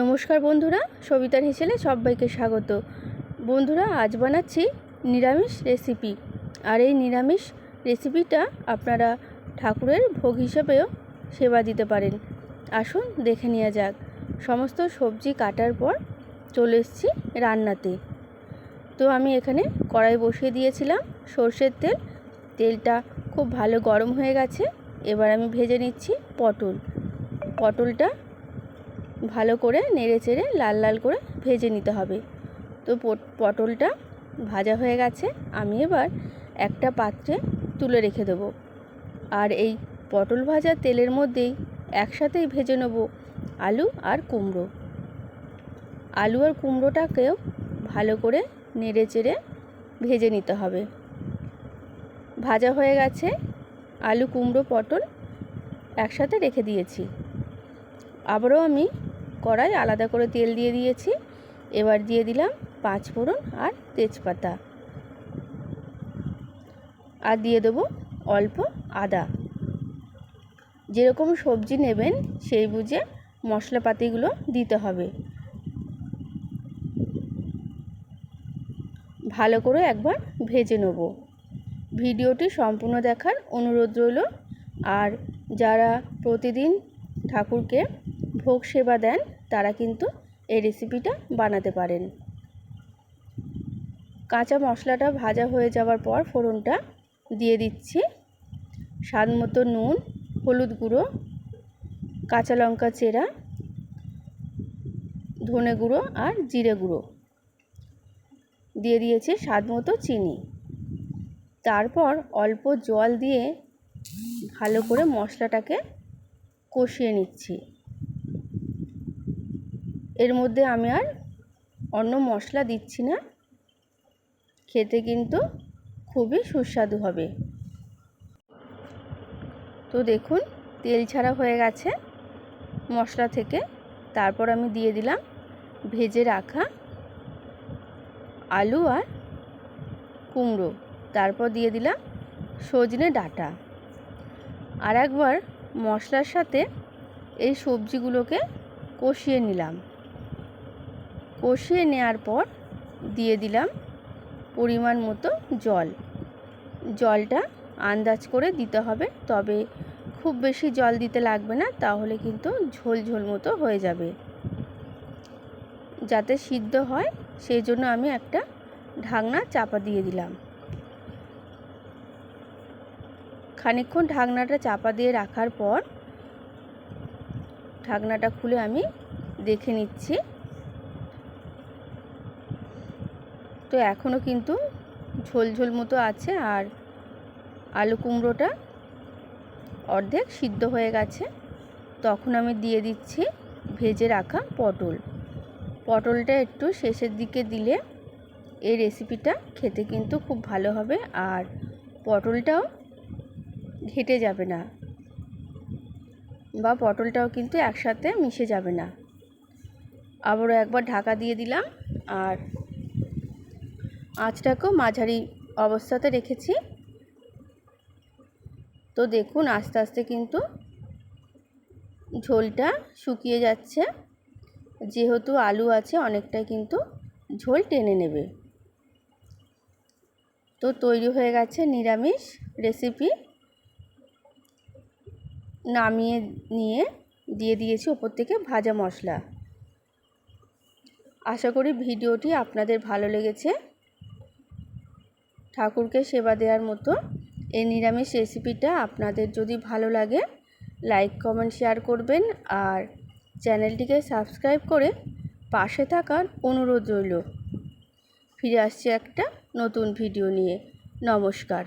নমস্কার বন্ধুরা, সবিতার হিসেলে সবাইকে স্বাগত। বন্ধুরা, আজ বানাচ্ছি নিরামিষ রেসিপি। আর এই নিরামিষ রেসিপিটা আপনারা ঠাকুরের ভোগ হিসেবেও সেবা দিতে পারেন। আসুন দেখে নেওয়া যাক। সমস্ত সবজি কাটার পর চলে এসেছি রান্নাতে। তো আমি এখানে কড়াই বসিয়ে দিয়েছিলাম সর্ষের তেল। তেলটা খুব ভালো গরম হয়ে গেছে। এবার আমি ভেজে নিচ্ছি পটল। পটলটা ভালো করে নেড়ে চেড়ে লাল লাল করে ভেজে নিতে হবে। তো পটলটা ভাজা হয়ে গেছে, আমি এবার একটা পাত্রে তুলে রেখে দেবো। আর এই পটল ভাজা তেলের মধ্যেই একসাথেই ভেজে নেব আলু আর কুমড়ো। আলু আর কুমড়োটাকেও ভালো করে নেড়ে চেড়ে ভেজে নিতে হবে। ভাজা হয়ে গেছে, আলু, কুমড়ো, পটল একসাথে রেখে দিয়েছি। আবারও আমি কড়াই আলাদা করে তেল দিয়ে দিয়েছি। এবার দিয়ে দিলাম পাঁচ ফোড়ন আর তেজপাতা। আর দিয়ে দেবো অল্প আদা। যেরকম সবজি নেবেন, সেই বুঝে মশলাপাতিগুলো দিতে হবে। ভালো করে একবার ভেজে নেব। ভিডিওটি সম্পূর্ণ দেখার অনুরোধ রইল। আর যারা প্রতিদিন ঠাকুরকে ভোগ সেবা দেন, তারা কিন্তু এই রেসিপিটা বানাতে পারেন। কাঁচা মশলাটা ভাজা হয়ে যাওয়ার পর ফোড়নটা দিয়ে দিচ্ছি। স্বাদ মতো নুন, হলুদ গুঁড়ো, কাঁচা লঙ্কা চেরা, ধনে গুঁড়ো আর জিরে গুঁড়ো। দিয়ে দিয়েছি স্বাদ মতো চিনি। তারপর অল্প জল দিয়ে ভালো করে মশলাটাকে কষিয়ে নিচ্ছি। এর মধ্যে আমি আর অন্য মশলা দিচ্ছি না। খেতে কিন্তু খুবই সুস্বাদু হবে। তো দেখুন, তেল ছাড়া হয়ে গেছে মশলা থেকে। তারপর আমি দিয়ে দিলাম ভেজে রাখা আলু আর কুমড়ো। তারপর দিয়ে দিলাম সজনে ডাঁটা। আর একবার মশলার সাথে এই সবজিগুলোকে কষিয়ে নিলাম। কষিয়ে নেওয়ার পর দিয়ে দিলাম পরিমাণ মতো জল। জলটা আন্দাজ করে দিতে হবে, তবে খুব বেশি জল দিতে লাগবে না, তাহলে কিন্তু ঝোল ঝোল মতো হয়ে যাবে। যাতে সিদ্ধ হয় সেই জন্য আমি একটা ঢাকনা চাপা দিয়ে দিলাম। খানিকক্ষণ ঢাকনাটা চাপা দিয়ে রাখার পর ঢাকনাটা খুলে আমি দেখে নিচ্ছি। তো এখনও কিন্তু ঝোল ঝোল মতো আছে আর আলু কুমড়োটা অর্ধেক সিদ্ধ হয়ে গেছে। তখন আমি দিয়ে দিচ্ছি ভেজে রাখা পটল। পটলটা একটু শেষের দিকে দিলে এই রেসিপিটা খেতে কিন্তু খুব ভালো হবে আর পটলটাও ঘেটে যাবে না বা পটলটাও কিন্তু একসাথে মিশে যাবে না। আবারও একবার ঢাকা দিয়ে দিলাম আর আঁচটাকেও মাঝারি অবস্থাতে রেখেছি। তো দেখুন, আস্তে আস্তে কিন্তু ঝোলটা শুকিয়ে যাচ্ছে। যেহেতু আলু আছে, অনেকটাই কিন্তু ঝোল টেনে নেবে। তো তৈরি হয়ে গেছে নিরামিষ রেসিপি নামিয়ে নিয়ে দিয়ে দিয়েছি ওপর থেকে ভাজা মশলা। আশা করি ভিডিওটি আপনাদের ভালো লেগেছে। ঠাকুরকে সেবা দেওয়ার মতো এই নিরামিষ রেসিপিটা আপনাদের যদি ভালো লাগে লাইক কমেন্ট শেয়ার করবেন আর চ্যানেলটিকে সাবস্ক্রাইব করে পাশে থাকার অনুরোধ রইল। ফিরে আসছি একটা নতুন ভিডিও নিয়ে। নমস্কার।